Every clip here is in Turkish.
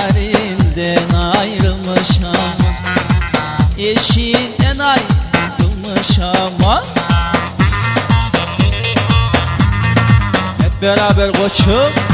Yarinden ayrılmış ama Eşinden ayrılmış ama. Hep beraber koçum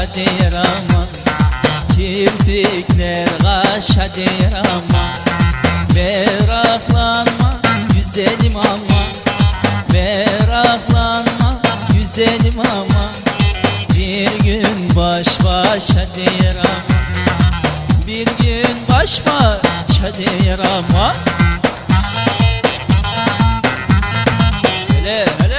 kaşa değer ama Kirpikler kaşa değer ama Meraklanma güzelim ama. Meraklanma güzelim ama. Bir gün baş başa değer ama bir gün baş başa değer ama Hele hele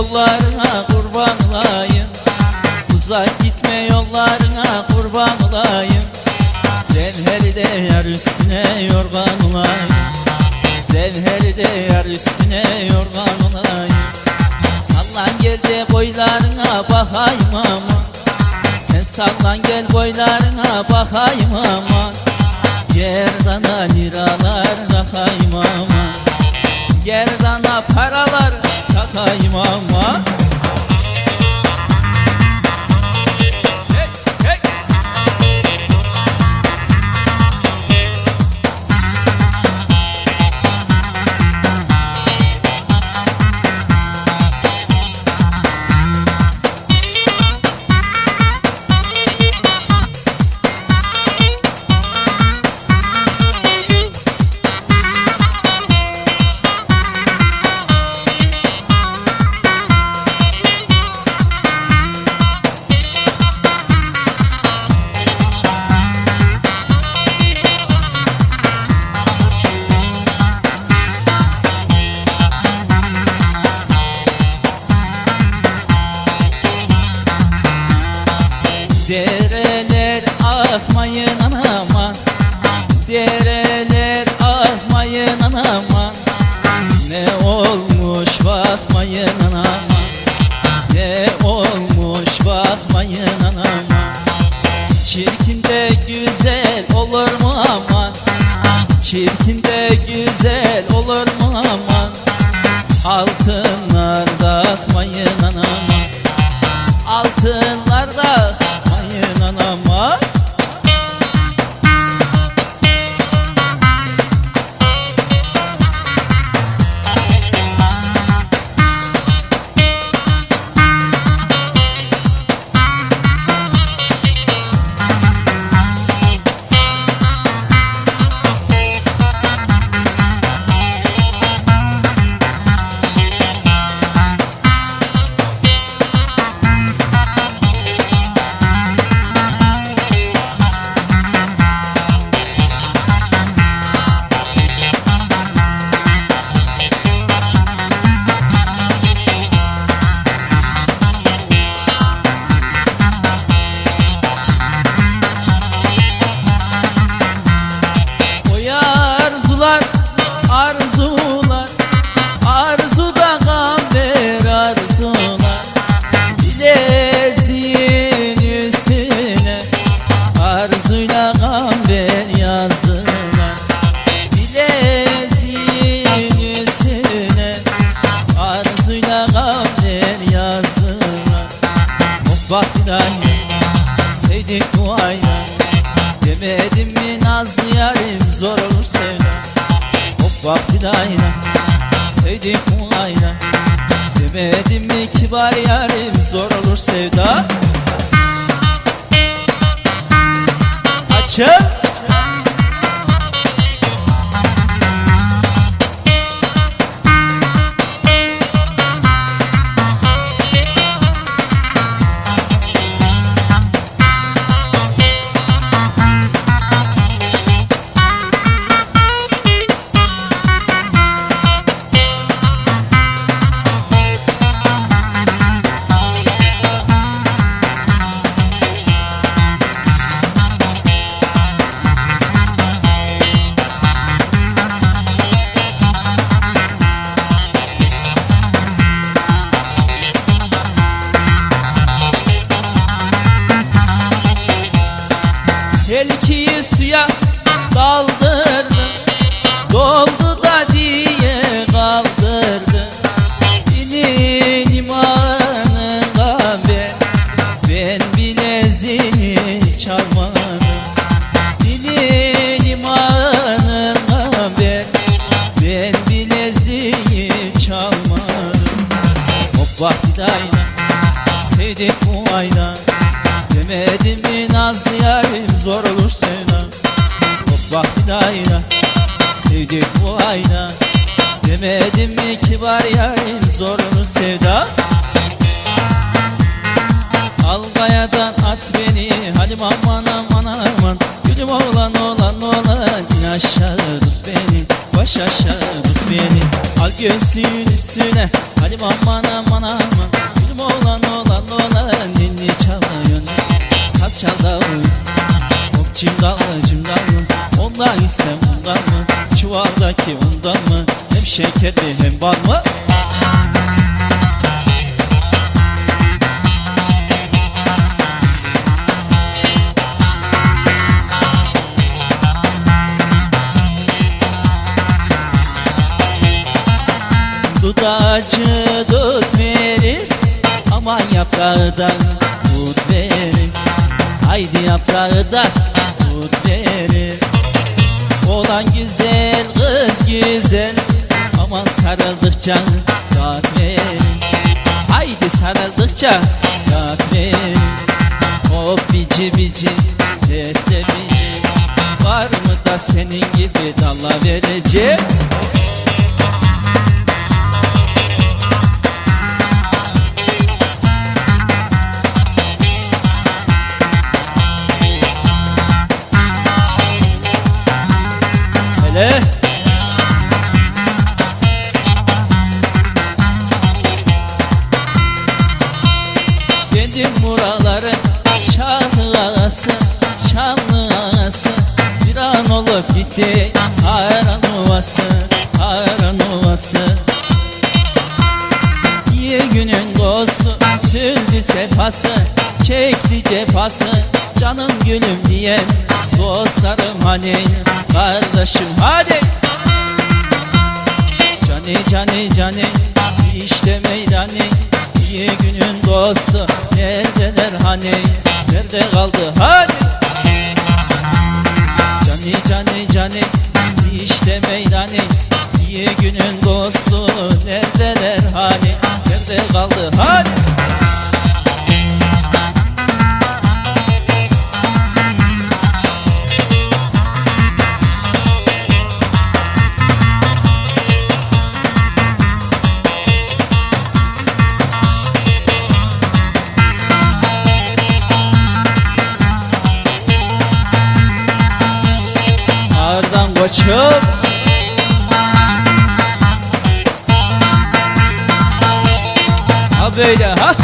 yollarına kurban olayım. Uzak gitme yollarına kurban olayım. Zevheri yar üstüne yorgan olayım. Zevheri yar üstüne yorgan olayım. Sallan gel de boylarına bakayım aman Sen sallan gel boylarına bakayım aman Gerdana liralar takayım aman Gerdana paralar takayım ama Çirkin de güzel olur mu aman? Çirkin de güzel olur mu aman? Altınlarda Demedim mi kibar yarim? Zor olur sevda. Açıl aşağı tut beni Baş aşağı tut beni. Al göğsün üstüne Halim aman aman aman. Gülüm oğlan oğlan oğlan Ninni çalıyor. Saz çal da uy Hop cimdallı cimdallı Ondan istem ondan mı? Çuvaldaki ondan mı? Hem şekerli hem bal mı Dudacı tut verir Aman yaprağı da tut verir Haydi yaprağı da tut verir Olan güzel kız güzel Aman sarıldıkça tat verir Haydi sarıldıkça tat verir Hop bici bici dette bici. Var mı da senin gibi dalla verecek Hele Kendim buraların şanlı ağası Şanlı ağası Bir an olup gitti Hayran ovası günün dostu Sürdü sefası Çekti cefası Canım gülüm diyen Dostlarım hani Kardeşim hadi. Cani cani cani işte meydani. İyi günün dostu Neredeler hani? Nerede kaldı? Hadi. Cani cani cani işte meydani. İyi günün dostu Neredeler hani? Nerede kaldı? Hadi Ağırdan koçum Ha böyle ha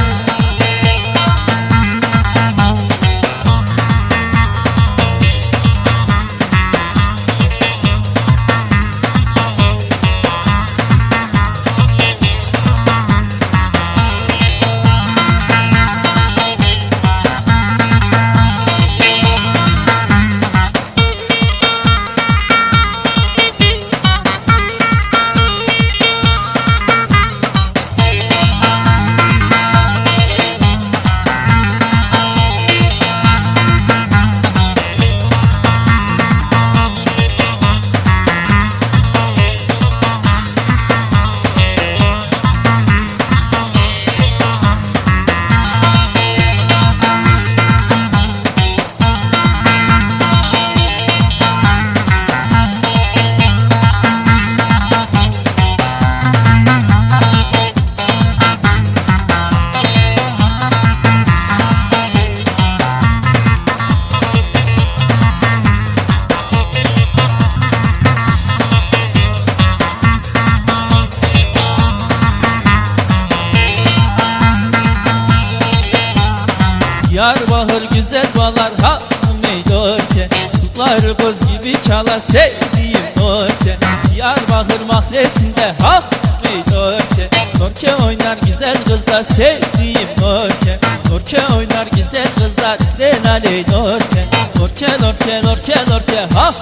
Norke oynar güzel kızlar Delali Norke Norke Norke Norke Norke hak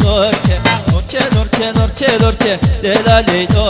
Norke Norke Norke Norke Norke Delali Norke Norke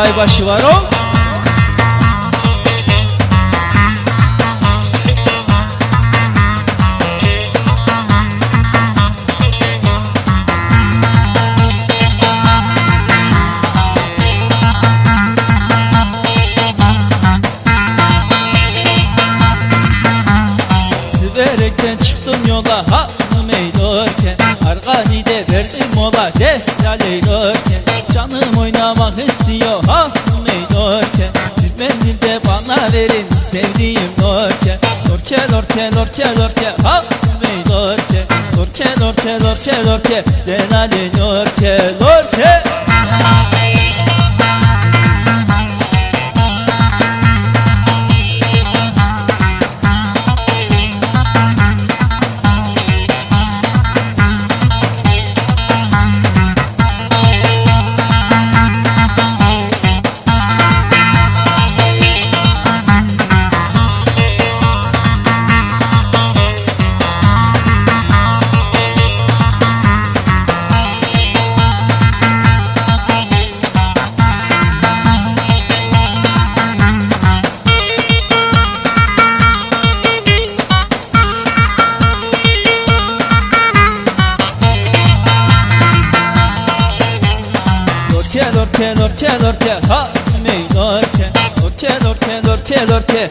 Vallahi başı var o.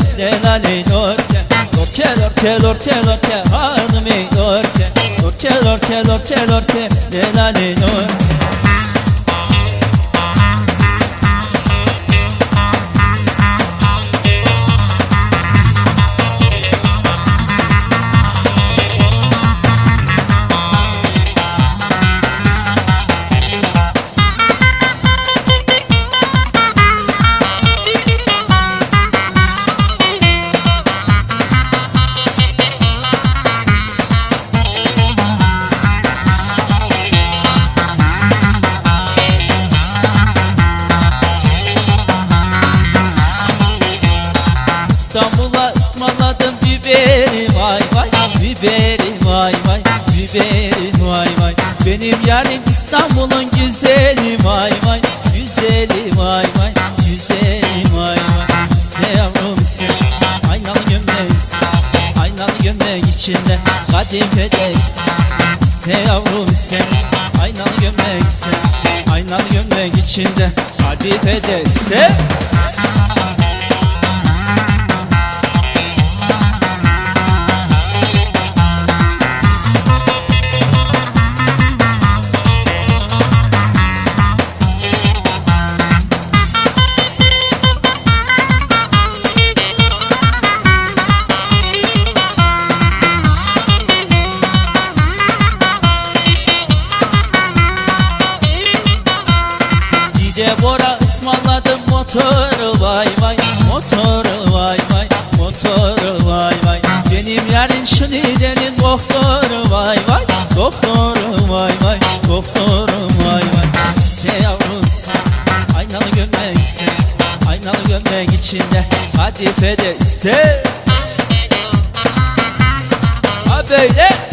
lorke lenale lorke. Lorke lorke lorke lorke. Ha mey lorke. Lorke lorke lorke lorke. Lenale Benim yarim İstanbul'un güzeli vay vay. Güzeli vay vay. Güzeli vay vay. İste yavrum iste Aynalı gömlek iste Aynalı gömlek içinde Kadifede iste İste yavrum iste Aynalı gömlek iste Aynalı gömlek içinde Kadifede iste Gece bora ısmarladım motor vay vay. Motor vay vay motor vay vay. Benim yarın şunu denin doktor vay vay. Doktor vay vay doktor vay vay. İste yavrum iste aynalı gömlek iste. Aynalı gömlek içinde kadifede iste. Ha böyle.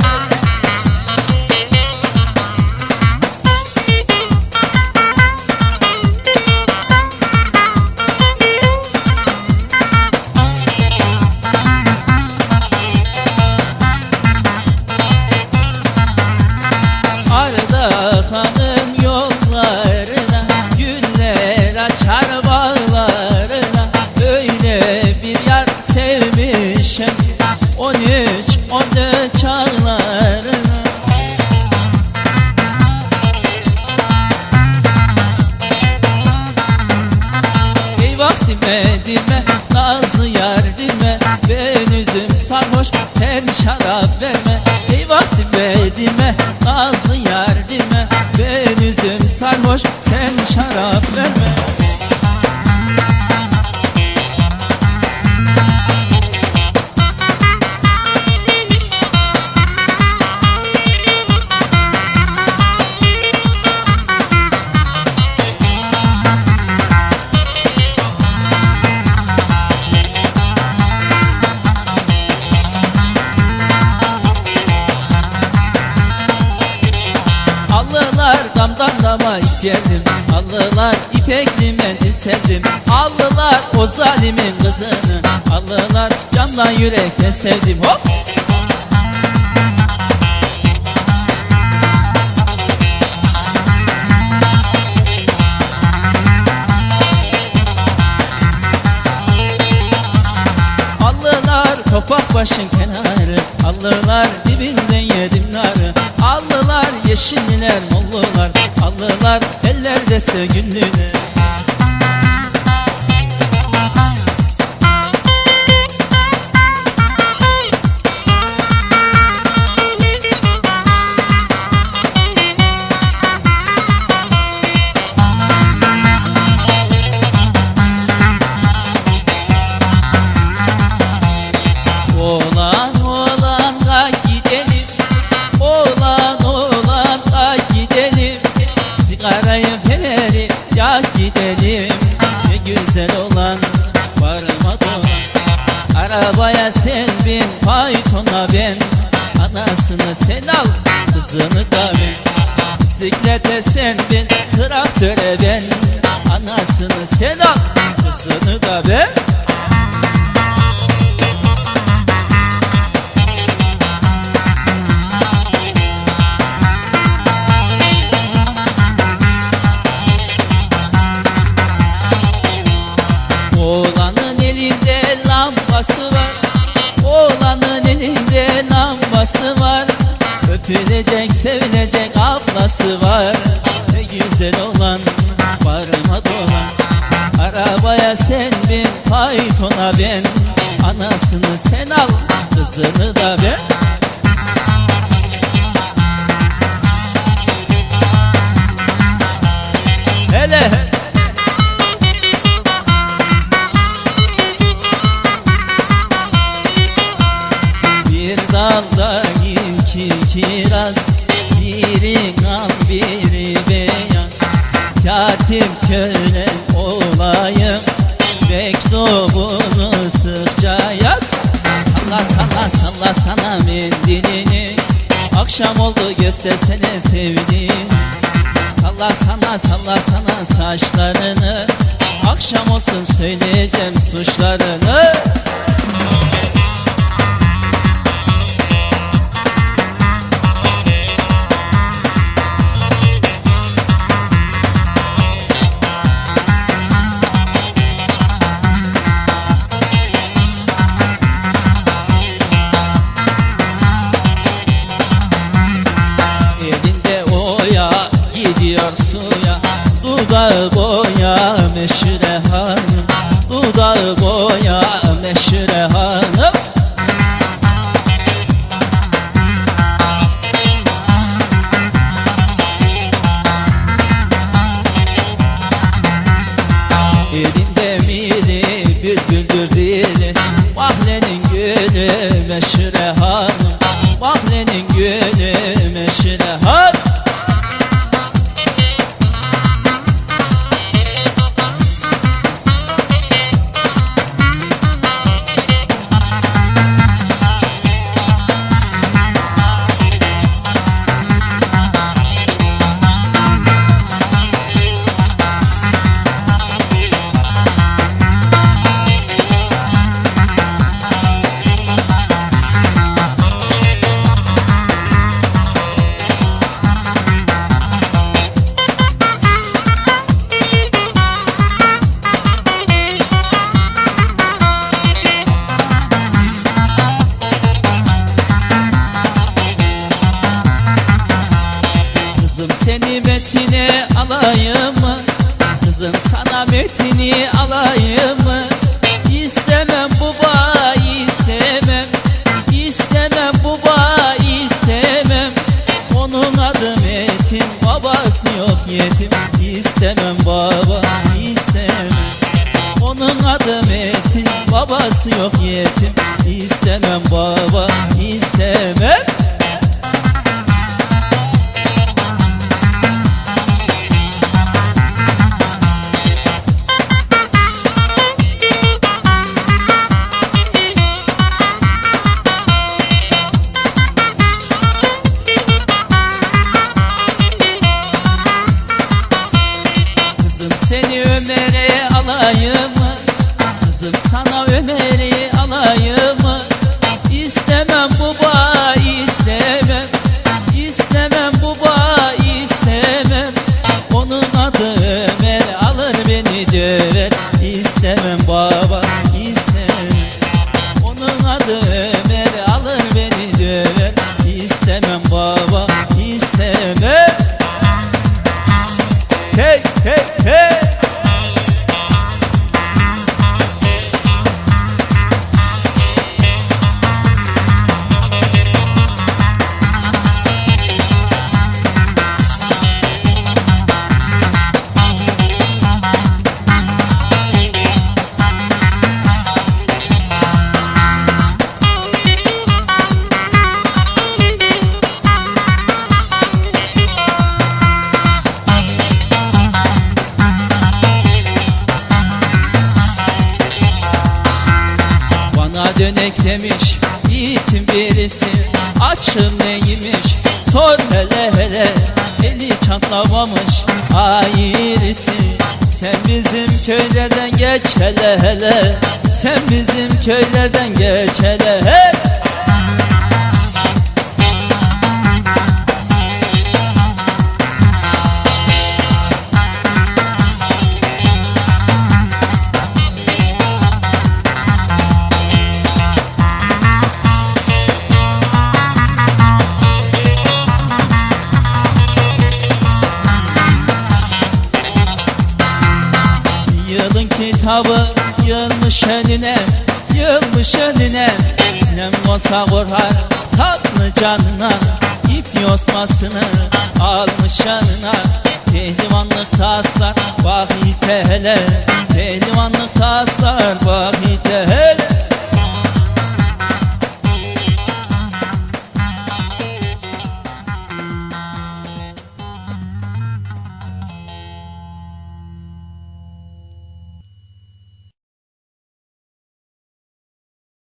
нет Allılar damdan dama geldim. Allılar ipekli mendil sevdim. Allılar o zalimin kızını. Allılar canla yürekle sevdim. Hop! Allılar topak başın kenarı. Allılar dibinden yedim narı Allılar yeşilliler mollular Allılar ellerde sevgililer Oğlanın elinde lambası var. Oğlanın elinde lambası var. Öpülecek sevilecek ablası var. Ne güzel olan varma dolan Arabaya sen bin faytona ben. Anasını sen al kızını da ben sana mendilini Akşam oldu göstersene sevdiğini Salla sana salla sana saçlarını. Akşam olsun söyleyeceğim suçlarını Dudağı boya meşhure hanım Dudağı boya demiş yiğitim birisi. Açım neymiş? Sor hele hele. Eli çatlamamış ayrısı Sen bizim köylerden geç hele hele. Sen bizim köylerden geç hele hele önüne Yılmış önüne. Sinem olsa korkar tatlı canına. İp yosmasını almış yanına. Pehlivanlık taslar bak hele. Pehlivanlık taslar bak hele